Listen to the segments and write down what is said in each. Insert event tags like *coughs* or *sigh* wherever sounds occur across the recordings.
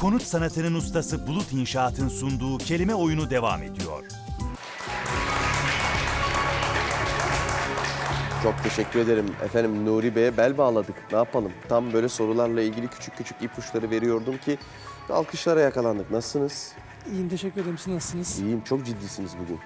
konut sanatının ustası Bulut İnşaat'ın sunduğu kelime oyunu devam ediyor. Çok teşekkür ederim efendim Nuri Bey'e bel bağladık. Ne yapalım? Tam böyle sorularla ilgili küçük küçük ipuçları veriyordum ki alkışlara yakalandık. Nasılsınız? İyiyim teşekkür ederim. Siz nasılsınız? İyiyim. Çok ciddisiniz bugün.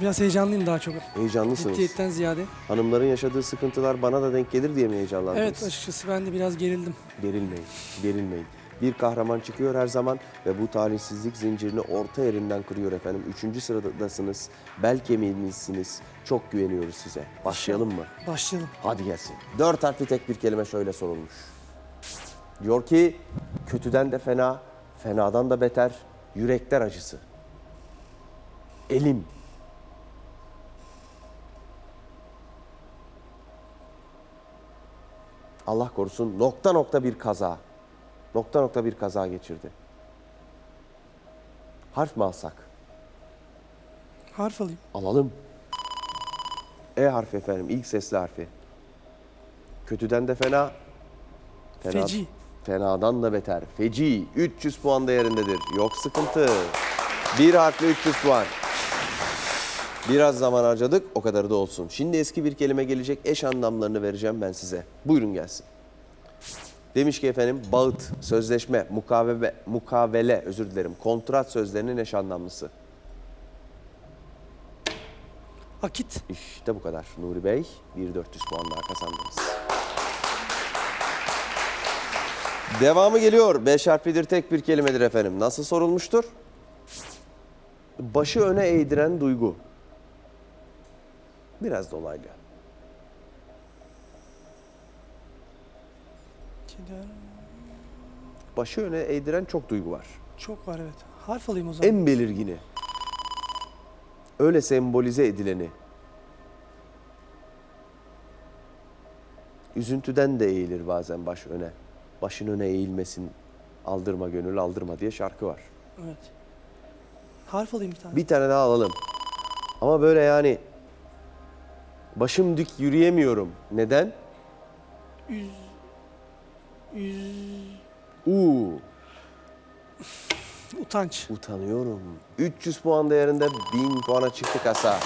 Biraz heyecanlıyım daha çok. Heyecanlısınız. Ciddiyetten ziyade. Hanımların yaşadığı sıkıntılar bana da denk gelir diye mi heyecanlandınız? Evet açıkçası ben de biraz gerildim. Gerilmeyin, gerilmeyin. Bir kahraman çıkıyor her zaman ve bu talihsizlik zincirini orta yerinden kırıyor efendim. Üçüncü sıradasınız, bel kemiğinizsiniz. Çok güveniyoruz size. Başlayalım mı? Başlayalım. Hadi gelsin. Dört harfli tek bir kelime şöyle sorulmuş. Diyor ki, kötüden de fena, fenadan da beter, yürekler acısı. Elim. Allah korusun nokta nokta bir kaza. Nokta nokta bir kaza geçirdi. Harf mi alsak? Harf alayım. Alalım. E harfi efendim, ilk sesli harfi. Kötüden de fena. fena Feci. Fenadan da beter. Feci. 300 puan değerindedir. Yok sıkıntı. Bir harfli 300 puan. Biraz zaman harcadık, o kadarı da olsun. Şimdi eski bir kelime gelecek, eş anlamlarını vereceğim ben size. Buyurun gelsin. Demiş ki efendim, bağıt, sözleşme, mukavele, mukavele, özür dilerim, kontrat sözlerinin eş anlamlısı. Akit. İşte bu kadar Nuri Bey. 1400 puan daha kazandınız. Devamı geliyor. Beş harflidir tek bir kelimedir efendim. Nasıl sorulmuştur? Başı öne eğdiren duygu. Biraz dolaylı. Başı öne eğdiren çok duygu var. Çok var evet. Harf alayım o zaman. En belirgini. Öyle sembolize edileni. Üzüntüden de eğilir bazen baş öne. Başın öne eğilmesin, aldırma gönül aldırma diye şarkı var. Evet. Harf alayım bir tane. Bir tane daha alalım. Ama böyle yani başım dik yürüyemiyorum. Neden? Üz. Üz. Uuu Utanç. utanıyorum. 300 puan değerinde 1000 puana çıktı kasa.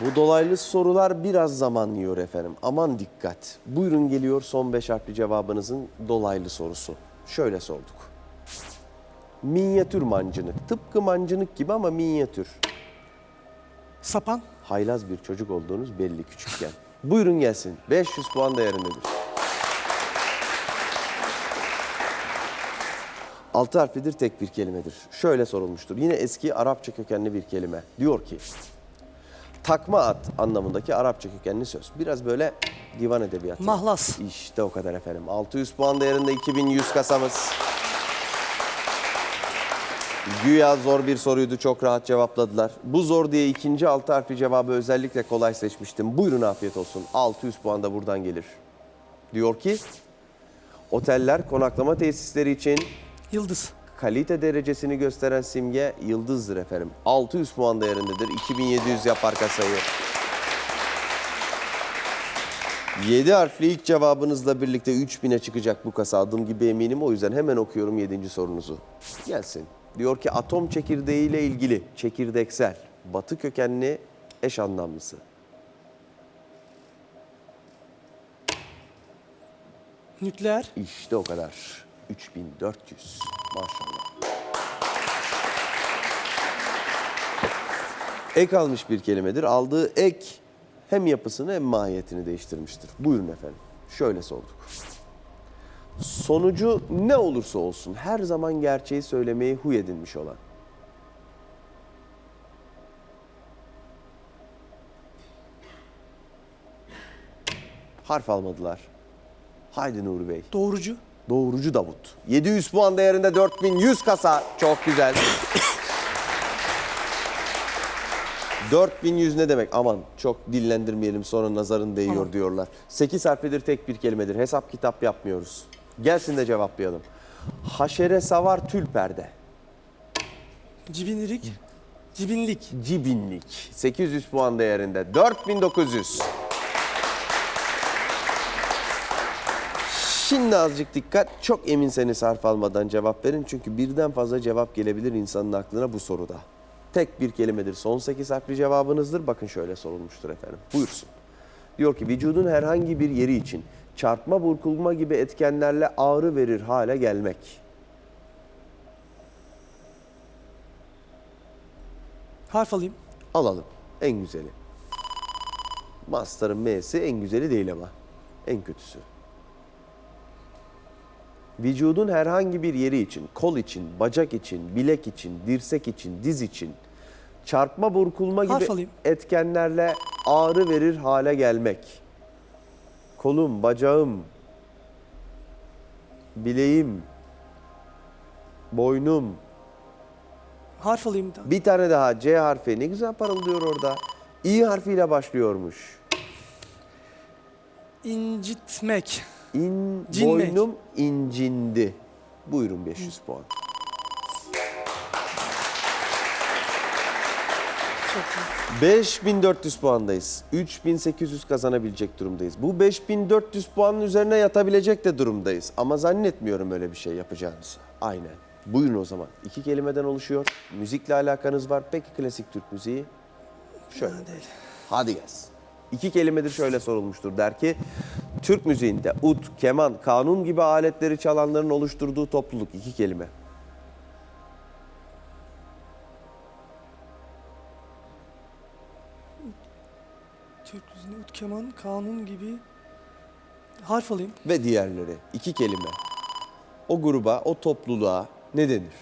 Bu dolaylı sorular biraz zaman yiyor efendim. Aman dikkat. Buyurun geliyor son 5 harfli cevabınızın dolaylı sorusu. Şöyle sorduk. Minyatür mancınık. Tıpkı mancınık gibi ama minyatür. Sapan. haylaz bir çocuk olduğunuz belli küçükken. Buyurun gelsin. 500 puan değerindedir. Altı harflidir tek bir kelimedir. Şöyle sorulmuştur. Yine eski Arapça kökenli bir kelime. Diyor ki takma at anlamındaki Arapça kökenli söz. Biraz böyle divan edebiyatı. Mahlas. İşte o kadar efendim. 600 puan değerinde 2100 kasamız. Güya zor bir soruydu çok rahat cevapladılar. Bu zor diye ikinci altı harfli cevabı özellikle kolay seçmiştim. Buyurun afiyet olsun. 600 puan da buradan gelir. Diyor ki oteller konaklama tesisleri için Yıldız. kalite derecesini gösteren simge yıldızdır efendim. 600 puan değerindedir. 2700 yapar kasayı. 7 harfli ilk cevabınızla birlikte 3000'e çıkacak bu kasa adım gibi eminim. O yüzden hemen okuyorum 7. sorunuzu. Gelsin. Diyor ki atom çekirdeği ile ilgili çekirdeksel, batı kökenli eş anlamlısı. Nükleer. İşte o kadar. 3400. Maşallah. Ek almış bir kelimedir. Aldığı ek hem yapısını hem mahiyetini değiştirmiştir. Buyurun efendim. Şöyle sorduk. Sonucu ne olursa olsun her zaman gerçeği söylemeyi huy edinmiş olan. Harf almadılar. Haydi Nuri Bey. Doğrucu. Doğrucu Davut. 700 puan değerinde 4100 kasa. Çok güzel. *coughs* 4100 ne demek? Aman çok dillendirmeyelim sonra nazarın değiyor Tamam. diyorlar. 8 harflidir tek bir kelimedir. Hesap kitap yapmıyoruz. Gelsin de cevaplayalım. Haşere savar tül perde. Cibinlik. Cibinlik. Cibinlik. 800 puan değerinde 4900. Şimdi azıcık dikkat. Çok eminseniz harf almadan cevap verin. Çünkü birden fazla cevap gelebilir insanın aklına bu soruda. Tek bir kelimedir. Son 8 harfli cevabınızdır. Bakın şöyle sorulmuştur efendim. Buyursun. Diyor ki vücudun herhangi bir yeri için çarpma, burkulma gibi etkenlerle ağrı verir hale gelmek. Harf alayım. Alalım. En güzeli. Master'ın M'si en güzeli değil ama. En kötüsü. Vücudun herhangi bir yeri için, kol için, bacak için, bilek için, dirsek için, diz için çarpma, burkulma gibi etkenlerle ağrı verir hale gelmek. Kolum, bacağım, bileğim, boynum, Harf alayım. da. bir tane daha C harfi ne güzel parıldıyor orada. İ harfiyle başlıyormuş. İncitmek. İn, Cinmek. boynum incindi. Buyurun 500 puan. Çok iyi. 5400 puandayız. 3800 kazanabilecek durumdayız. Bu 5400 puanın üzerine yatabilecek de durumdayız. Ama zannetmiyorum öyle bir şey yapacağınızı. Aynen. Buyurun o zaman. İki kelimeden oluşuyor. Müzikle alakanız var. Peki klasik Türk müziği? Şöyle. Hadi gelsin. İki kelimedir şöyle sorulmuştur der ki Türk müziğinde ut, keman, kanun gibi aletleri çalanların oluşturduğu topluluk iki kelime. Keman, kanun gibi. Harf alayım. Ve diğerleri iki kelime. O gruba, o topluluğa ne denir?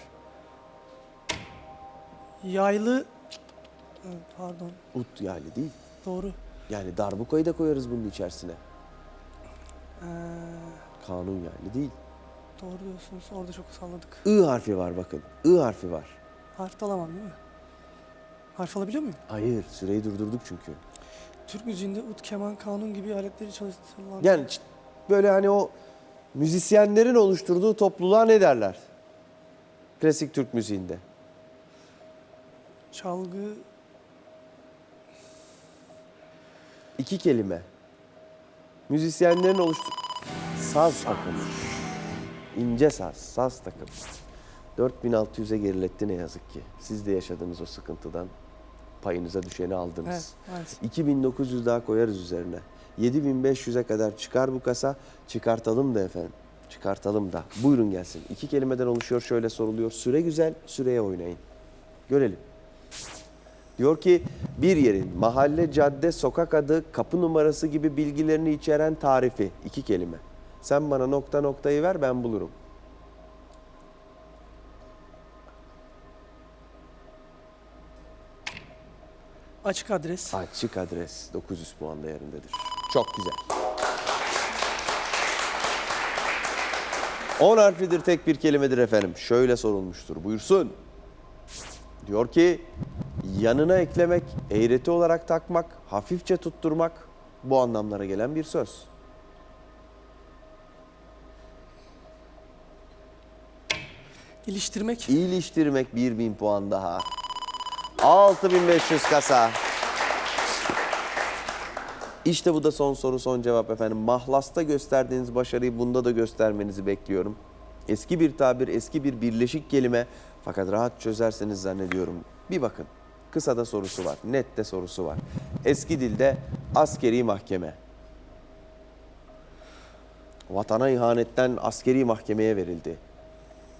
Yaylı. Evet, Pardon. Ut yani değil. Doğru. Yani darbukayı da koyarız bunun içerisine. Ee, Kanun yani değil. doğru diyorsunuz. Orada çok salladık. I harfi var bakın. I harfi var. Harf de alamam değil mi? Harf alabiliyor muyum? Hayır süreyi durdurduk çünkü. Türk müziğinde ut, keman, kanun gibi aletleri çalıştırılan... Yani böyle hani o müzisyenlerin oluşturduğu topluluğa ne derler? Klasik Türk müziğinde. Çalgı... İki kelime. Müzisyenlerin oluştur... Saz takımı. İnce saz, saz takımı. 4600'e geriletti ne yazık ki. Siz de yaşadığınız o sıkıntıdan payınıza düşeni aldınız. Evet, maalesef. 2900 daha koyarız üzerine. 7500'e kadar çıkar bu kasa. Çıkartalım da efendim. Çıkartalım da. Buyurun gelsin. İki kelimeden oluşuyor şöyle soruluyor. Süre güzel, süreye oynayın. Görelim. Diyor ki bir yerin mahalle, cadde, sokak adı, kapı numarası gibi bilgilerini içeren tarifi. iki kelime. Sen bana nokta noktayı ver ben bulurum. Açık adres. Açık adres 900 puan değerindedir. Çok güzel. 10 harflidir tek bir kelimedir efendim. Şöyle sorulmuştur. Buyursun. Diyor ki yanına eklemek, eğreti olarak takmak, hafifçe tutturmak bu anlamlara gelen bir söz. İliştirmek. İyileştirmek 1000 puan daha. 6500 kasa. İşte bu da son soru son cevap efendim. Mahlasta gösterdiğiniz başarıyı bunda da göstermenizi bekliyorum. Eski bir tabir, eski bir birleşik kelime fakat rahat çözerseniz zannediyorum. Bir bakın. Kısa da sorusu var, net de sorusu var. Eski dilde askeri mahkeme. Vatana ihanetten askeri mahkemeye verildi.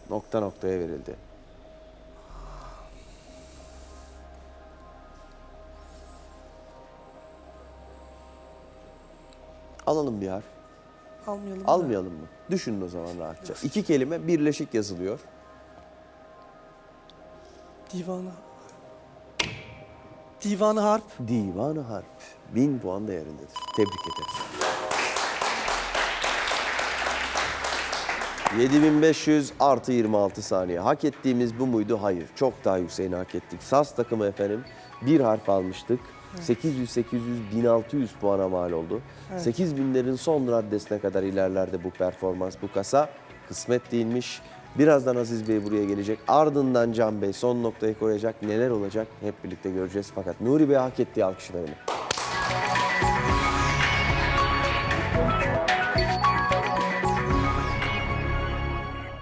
Nokta noktaya verildi. Alalım bir harf. Almayalım. Almayalım mı? Düşünün o zaman rahatça. İki kelime birleşik yazılıyor. Divanı. Divanı harp. Divanı harp. Bin puan değerindedir. Tebrik ederim. 7500 artı 26 saniye. Hak ettiğimiz bu muydu? Hayır. Çok daha yükseğini hak ettik. SAS takımı efendim bir harf almıştık. 800, 800, 1600 puana mal oldu. 8000'lerin son raddesine kadar ilerlerde bu performans, bu kasa. Kısmet değilmiş. Birazdan Aziz Bey buraya gelecek. Ardından Can Bey son noktayı koyacak. Neler olacak hep birlikte göreceğiz. Fakat Nuri Bey hak ettiği alkışı verelim.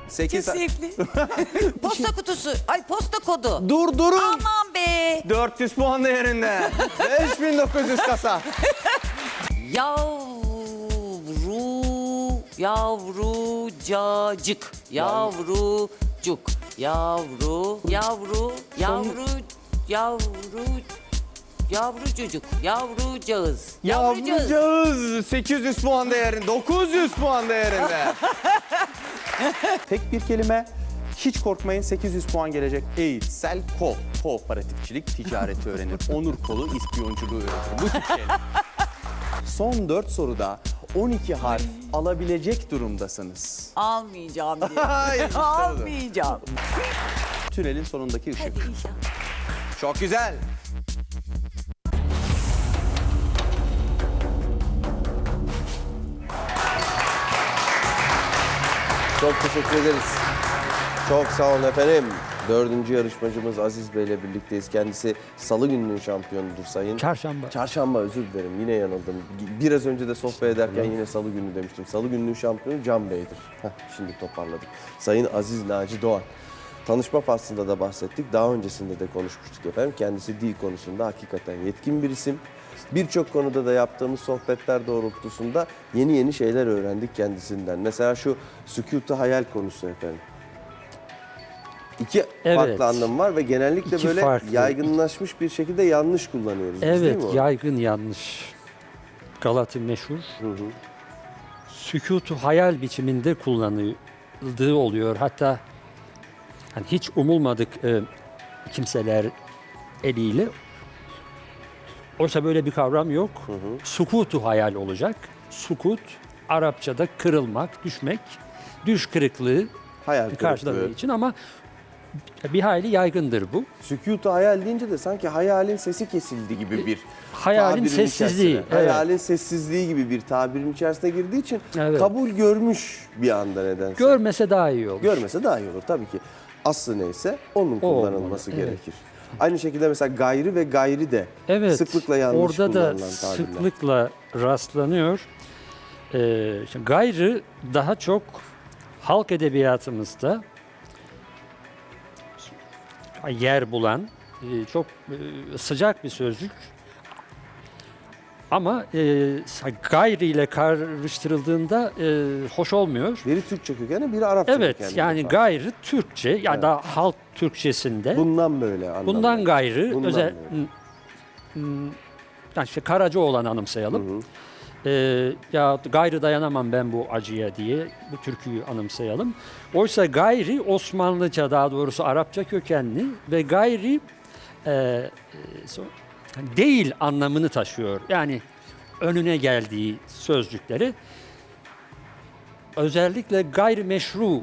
Sekiz- Kesinlikle. *laughs* posta kutusu. Ay posta kodu. Dur durun. Aman be. 400 puan değerinde. *laughs* 5900 kasa. Yavru, yavrucacık, yavrucuk, yavru, yavru, yavru, yavru, yavrucucuk, yavrucağız, yavrucağız. Yavrucağız 800 puan değerinde, 900 puan değerinde. Tek bir kelime. Hiç korkmayın 800 puan gelecek. Eğitsel kol. Kooperatifçilik, ticareti öğrenir. *laughs* Onur kolu, ispiyonculuğu öğrenir. Bu tip şeyler. Son 4 soruda 12 harf alabilecek durumdasınız. Almayacağım diye. *laughs* Hayır, işte. Almayacağım. Tünelin sonundaki ışık. Hadi inşallah. Çok güzel. Çok teşekkür ederiz. Çok sağ olun efendim. Dördüncü yarışmacımız Aziz Bey ile birlikteyiz. Kendisi salı gününün şampiyonudur sayın. Çarşamba. Çarşamba özür dilerim yine yanıldım. Biraz önce de sohbet ederken yine salı günü demiştim. Salı gününün şampiyonu Can Bey'dir. Heh, şimdi toparladık. Sayın Aziz Naci Doğan. Tanışma faslında da bahsettik. Daha öncesinde de konuşmuştuk efendim. Kendisi dil konusunda hakikaten yetkin bir isim. Birçok konuda da yaptığımız sohbetler doğrultusunda yeni yeni şeyler öğrendik kendisinden. Mesela şu sükutu hayal konusu efendim. İki Evet. farklı anlamı var ve genellikle İki böyle farklı. yaygınlaşmış bir şekilde yanlış kullanıyoruz. biz, değil mi Evet, onu? yaygın yanlış. Galatı meşhur. Sükutu hayal biçiminde kullanıldığı oluyor. Hatta hani hiç umulmadık e, kimseler eliyle. Oysa böyle bir kavram yok. Sukutu hayal olacak. Sukut, Arapçada kırılmak, düşmek, düş kırıklığı Hayal karşıladığı kırıklığı. için ama bir hayli yaygındır bu. Sükutu hayal deyince de sanki hayalin sesi kesildi gibi bir Hayalin sessizliği, içerisine. evet. Hayalin sessizliği gibi bir tabirin içerisine girdiği için Evet. kabul görmüş bir anda nedense. Görmese daha iyi olur. Görmese daha iyi olur tabii ki. Aslı neyse onun O kullanılması olmalı, evet. gerekir. Aynı şekilde mesela gayri ve gayri de Evet. sıklıkla yanlış Orada da kullanılan tabirler. sıklıkla rastlanıyor. Ee, işte gayrı daha çok halk edebiyatımızda yer bulan e, çok e, sıcak bir sözcük. Ama e, gayri ile karıştırıldığında e, hoş olmuyor. Biri Türkçe kökenli, biri Arapça Evet kökenli. yani efendim. gayrı Türkçe ya da halk Türkçesinde Bundan böyle anlamda. Bundan gayrı Bundan özel böyle. m- m- yani işte Karacaoğlan'ı anımsayalım. Ee, ya gayrı dayanamam ben bu acıya diye bu türküyü anımsayalım. Oysa gayri Osmanlıca daha doğrusu Arapça kökenli ve gayri e, e, değil anlamını taşıyor. Yani önüne geldiği sözcükleri özellikle gayrimeşru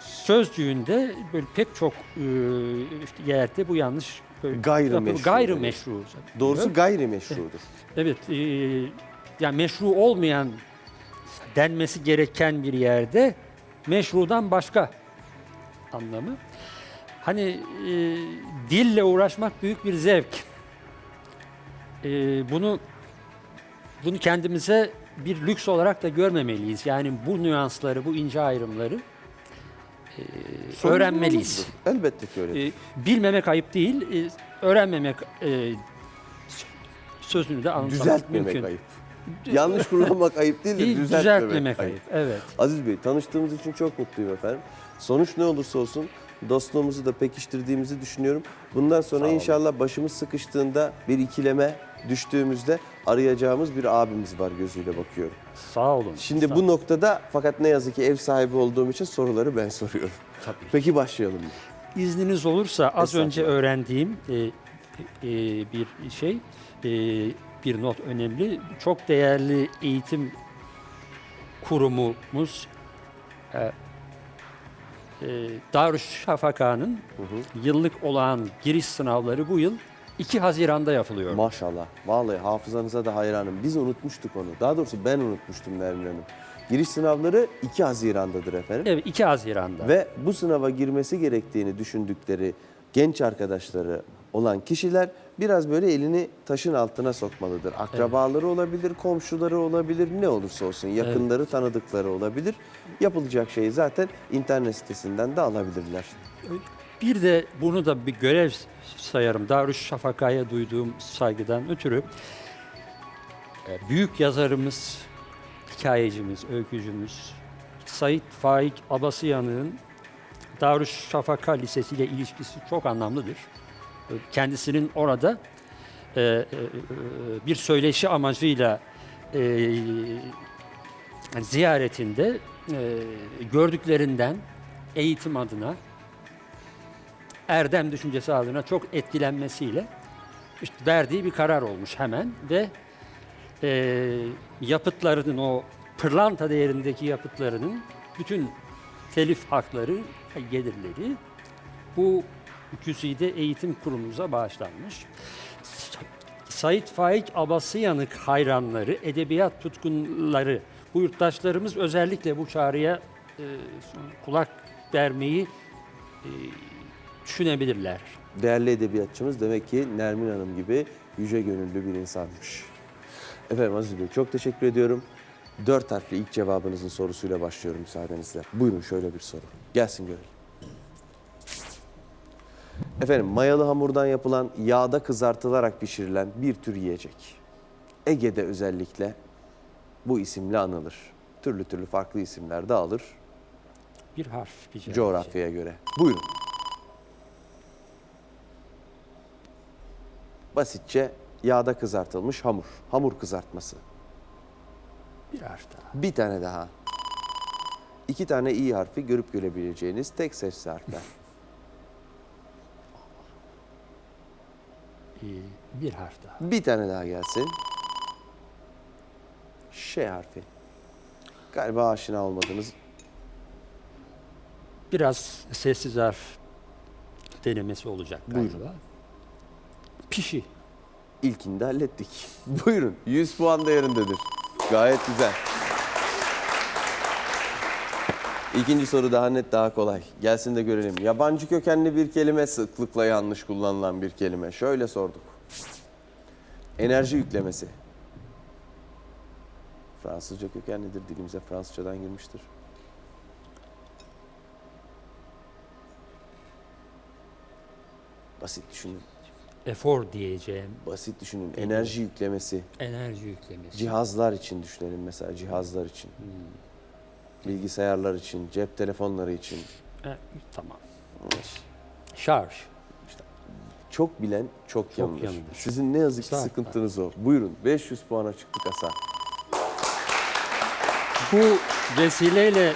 sözcüğünde böyle pek çok e, işte yerde bu yanlış Gayrimeşru gayrimeşru. Doğrusu gayrimeşrudur. Evet, e, yani meşru olmayan denmesi gereken bir yerde meşrudan başka anlamı. Hani e, dille uğraşmak büyük bir zevk. E, bunu bunu kendimize bir lüks olarak da görmemeliyiz. Yani bu nüansları, bu ince ayrımları e, öğrenmeliyiz. Elbette ki öyle. E, bilmemek ayıp değil, e, öğrenmemek e, sözünü de Düzeltmemek mümkün. ayıp. Yanlış kullanmak ayıp değil de Değil, düzeltmemek, düzeltmemek ayıp. Evet. Aziz Bey tanıştığımız için çok mutluyum efendim. Sonuç ne olursa olsun dostluğumuzu da pekiştirdiğimizi düşünüyorum. Bundan sonra inşallah başımız sıkıştığında bir ikileme düştüğümüzde arayacağımız bir abimiz var gözüyle bakıyorum. Sağ olun. Şimdi Sağ- bu noktada fakat ne yazık ki ev sahibi olduğum için soruları ben soruyorum. Tabii. Peki başlayalım? İzniniz olursa az önce öğrendiğim e, e, bir şey, e, bir not önemli. Çok değerli eğitim kurumumuz e, e, Darüşşafaka'nın yıllık olan giriş sınavları bu yıl 2 Haziran'da yapılıyor. Maşallah. Vallahi hafızanıza da hayranım. Biz unutmuştuk onu. Daha doğrusu ben unutmuştum Nermin Hanım. Giriş sınavları 2 Haziran'dadır efendim. Evet 2 Haziran'da. Ve bu sınava girmesi gerektiğini düşündükleri genç arkadaşları olan kişiler biraz böyle elini taşın altına sokmalıdır. Akrabaları olabilir, komşuları olabilir, ne olursa olsun yakınları, tanıdıkları olabilir. Yapılacak şeyi zaten internet sitesinden de alabilirler. Bir de bunu da bir görev sayarım. Darüşşafaka'ya duyduğum saygıdan ötürü e, büyük yazarımız, hikayecimiz, öykücümüz Sait Faik Abasıyanık'ın Darüşşafaka Lisesi ile ilişkisi çok anlamlıdır. Kendisinin orada e, e, e, bir söyleşi amacıyla ziyaretinde gördüklerinden eğitim adına erdem düşüncesi adına çok etkilenmesiyle işte verdiği bir karar olmuş hemen ve e, yapıtlarının o pırlanta değerindeki yapıtlarının bütün telif hakları, gelirleri bu güzide eğitim kurumumuza bağışlanmış. Sait Faik Abasıyanık hayranları, edebiyat tutkunları, bu yurttaşlarımız özellikle bu çağrıya e, kulak vermeyi e, düşünebilirler. Değerli edebiyatçımız demek ki Nermin Hanım gibi yüce gönüllü bir insanmış. Efendim Aziz Bey çok teşekkür ediyorum. Dört harfli ilk cevabınızın sorusuyla başlıyorum müsaadenizle. Buyurun şöyle bir soru. Gelsin görelim. Efendim mayalı hamurdan yapılan yağda kızartılarak pişirilen bir tür yiyecek. Ege'de özellikle bu isimle anılır. Türlü türlü farklı isimler de alır Bir harf. Bir cevap. coğrafyaya göre. Buyurun. Basitçe yağda kızartılmış hamur. Hamur kızartması. Bir harf daha. Bir tane daha. İki tane iyi harfi görüp görebileceğiniz tek sesli harfler. *laughs* bir harf daha. Bir tane daha gelsin. Ş harfi. Galiba aşina olmadınız. Biraz sessiz harf denemesi olacak galiba. Buyurun. Pişi. İlkini de hallettik. *laughs* Buyurun. 100 puan değerindedir. Gayet güzel. İkinci soru daha net, daha kolay. Gelsin de görelim. Yabancı kökenli bir kelime sıklıkla yanlış kullanılan bir kelime. Şöyle sorduk. Enerji yüklemesi. Fransızca kökenlidir. Dilimize Fransızcadan girmiştir. Basit düşünün. Efor diyeceğim. Basit düşünün. Enerji yüklemesi. Enerji yüklemesi. Cihazlar için düşünelim mesela cihazlar için. Bilgisayarlar için, cep telefonları için. E, tamam. Şarj. Çok bilen çok, yanılır. yanılır. Sizin ne yazık ki sıkıntınız o. Buyurun 500 puana çıktı kasa. Bu vesileyle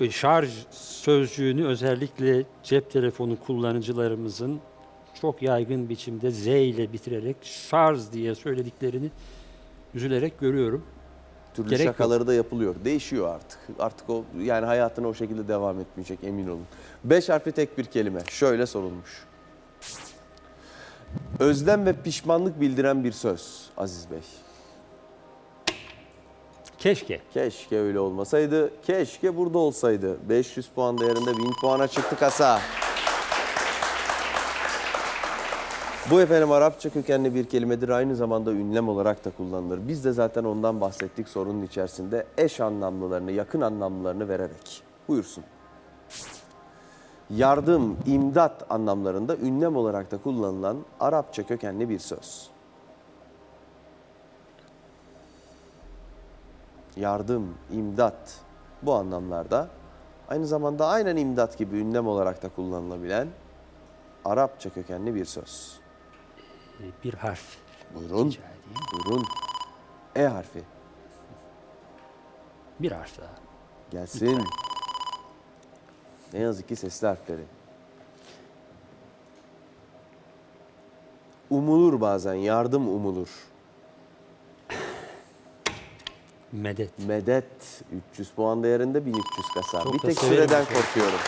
e, şarj sözcüğünü özellikle cep telefonu kullanıcılarımızın çok yaygın biçimde Z ile bitirerek şarj diye söylediklerini üzülerek görüyorum. Türlü Gerek yok. şakaları da yapılıyor. Değişiyor artık. Artık o yani hayatına o şekilde devam etmeyecek emin olun. Beş harfli tek bir kelime. Şöyle sorulmuş. Özlem ve pişmanlık bildiren bir söz Aziz Bey. Keşke. Keşke öyle olmasaydı. Keşke burada olsaydı. 500 puan değerinde 1000 puana çıktı kasa. Bu efendim Arapça kökenli bir kelimedir. Aynı zamanda ünlem olarak da kullanılır. Biz de zaten ondan bahsettik sorunun içerisinde. Eş anlamlılarını, yakın anlamlılarını vererek. Buyursun. Yardım, imdat anlamlarında ünlem olarak da kullanılan Arapça kökenli bir söz. yardım, imdat bu anlamlarda aynı zamanda aynen imdat gibi ünlem olarak da kullanılabilen Arapça kökenli bir söz. E, Bir harf. Buyurun. Rica edeyim. Buyurun. E harfi Bir harf daha. gelsin. Ne yazık ki sesli harfleri. Umulur bazen, yardım umulur. Medet. Medet 300 puan değerinde 1300 kasa. Çok bir da tek severim süreden korkuyorum.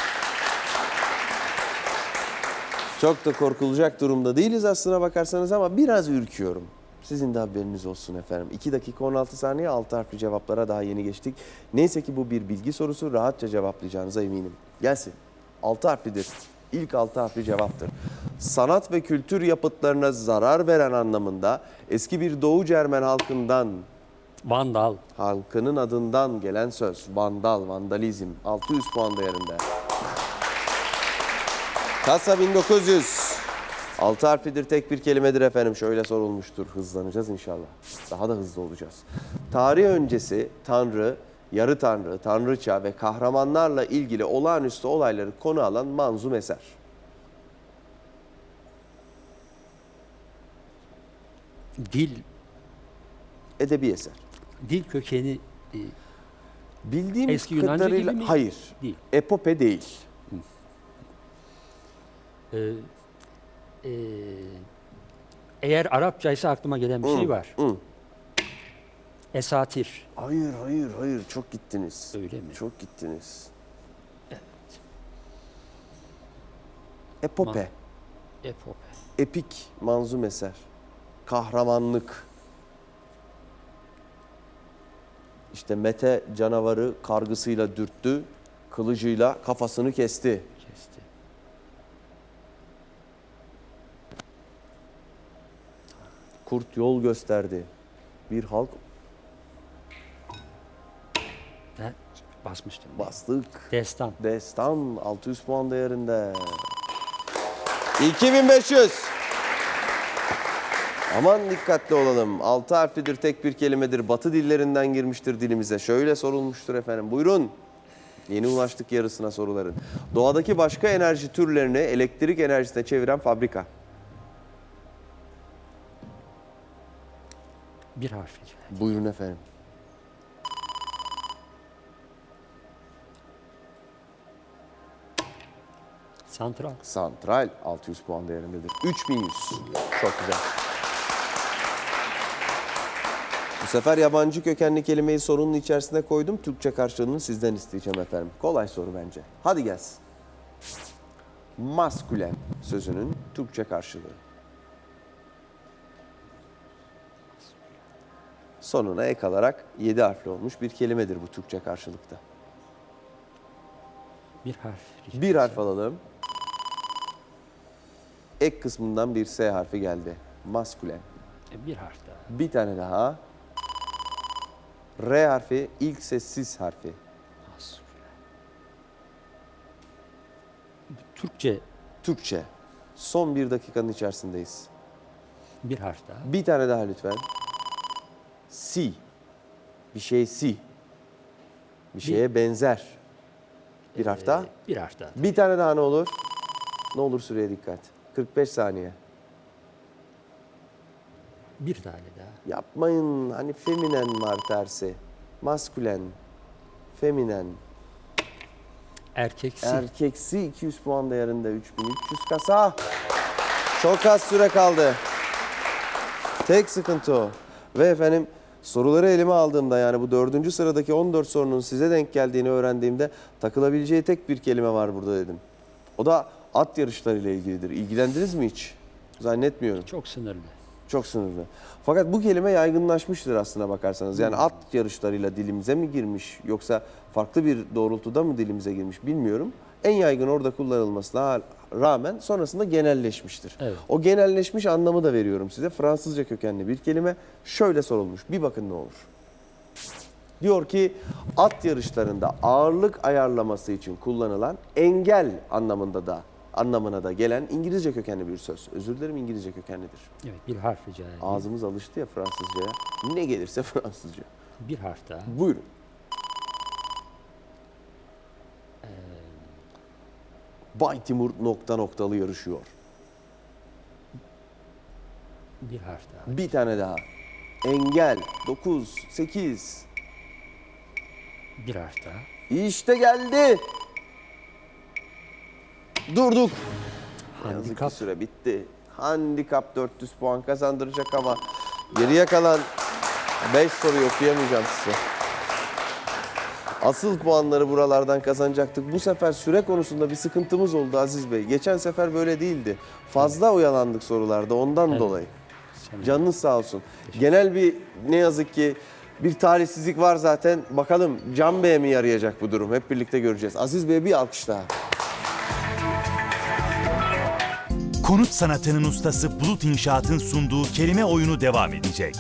Çok da korkulacak durumda değiliz aslına bakarsanız ama biraz ürküyorum. Sizin de haberiniz olsun efendim. 2 dakika 16 saniye 6 harfli cevaplara daha yeni geçtik. Neyse ki bu bir bilgi sorusu rahatça cevaplayacağınıza eminim. Gelsin. 6 harflidir. İlk altı harfli cevaptır. Sanat ve kültür yapıtlarına zarar veren anlamında eski bir Doğu Cermen halkından Vandal. halkının adından gelen söz. Vandal, vandalizm. 600 puan değerinde. Kasa 1900. 6 harflidir tek bir kelimedir efendim. Şöyle sorulmuştur. Hızlanacağız inşallah. Daha da hızlı olacağız. Tarih öncesi tanrı, yarı tanrı, tanrıça ve kahramanlarla ilgili olağanüstü olayları konu alan manzum eser. Dil. Edebi eser. Dil kökeni e, Bildiğim Eski Yunanca kadarıyla gibi mi? hayır. Değil. Epope değil. E, e, eğer Arapça ise aklıma gelen bir şey var. hı. Esatir. Hayır, hayır, hayır. Çok gittiniz. Öyle mi? Çok gittiniz. Epope, Epope. epik, manzum eser. Kahramanlık. İşte Mete canavarı kargısıyla dürttü, kılıcıyla kafasını kesti. Kesti. Kurt yol gösterdi. Bir halk Ne? Basmıştım. bastık. Destan. Destan 600 puan değerinde. 2500. Aman dikkatli olalım. 6 harflidir, tek bir kelimedir. Batı dillerinden girmiştir dilimize. Şöyle sorulmuştur efendim. Buyurun. Yeni ulaştık yarısına soruların. Doğadaki başka enerji türlerini elektrik enerjisine çeviren fabrika. Bir harfli. Buyurun efendim. Santral. Santral 600 puan değerindedir. 3100. Çok güzel. Bu sefer yabancı kökenli kelimeyi sorunun içerisine koydum. Türkçe karşılığını sizden isteyeceğim efendim. Kolay soru bence. Hadi gelsin. Maskülen sözünün Türkçe karşılığı. Sonuna ek alarak 7 harfli olmuş bir kelimedir bu Türkçe karşılıkta. Bir harf. Bir harf alalım. Ek kısmından bir S harfi geldi. Maskülen. E, Bir harf daha. Bir tane daha. R harfi ilk sessiz harfi. Türkçe Türkçe. Son bir dakikanın içerisindeyiz. bir harf daha. Bir tane daha lütfen. Si. Bir şey si. Bir şeye benzer. Bir harf daha. E, Bir harf daha. Bir tane daha ne olur? Ne olur süreye dikkat. 45 saniye. Bir tane daha. Yapmayın. Hani feminen var tersi. Maskülen. Feminen. Erkeksi. Erkeksi 200 puan değerinde 3300 kasa. Çok az süre kaldı. Tek sıkıntı o. Ve efendim soruları elime aldığımda yani bu dördüncü sıradaki 14 sorunun size denk geldiğini öğrendiğimde takılabileceği tek bir kelime var burada dedim. O da at yarışlarıyla ilgilidir. İlgilendiniz mi hiç? Zannetmiyorum. Çok sınırlı. Çok sınırlı. Fakat bu kelime yaygınlaşmıştır aslına bakarsanız. Yani at yarışlarıyla dilimize mi girmiş yoksa farklı bir doğrultuda mı dilimize girmiş bilmiyorum. En yaygın orada kullanılmasına rağmen sonrasında genelleşmiştir. Evet. O genelleşmiş anlamı da veriyorum size. Fransızca kökenli bir kelime şöyle sorulmuş. Bir bakın ne olur. Diyor ki at yarışlarında ağırlık ayarlaması için kullanılan engel anlamında da anlamına da gelen İngilizce kökenli bir söz. Özür dilerim İngilizce kökenlidir. Evet bir harf rica edeyim. Ağzımız alıştı ya Fransızcaya. Ne gelirse *laughs* Fransızca. Bir harf daha. Buyurun. Bay Timur nokta noktalı yarışıyor. Bir harf daha. Bir tane daha. Engel 9, 8. Bir harf daha. İşte geldi. Durduk. Ne Yazık Handikap. ki süre bitti. Handikap 400 puan kazandıracak ama geriye kalan 5 soruyu okuyamayacağım size. Asıl puanları buralardan kazanacaktık. Bu sefer süre konusunda bir sıkıntımız oldu Aziz Bey. Geçen sefer böyle değildi. Fazla oyalandık sorularda ondan Evet. dolayı. Canınız sağ olsun. Genel bir ne yazık ki bir talihsizlik var zaten. Bakalım Can Bey'e mi yarayacak bu durum? Hep birlikte göreceğiz. Aziz Bey'e bir alkış daha. Konut sanatının ustası Bulut İnşaat'ın sunduğu kelime oyunu devam edecek.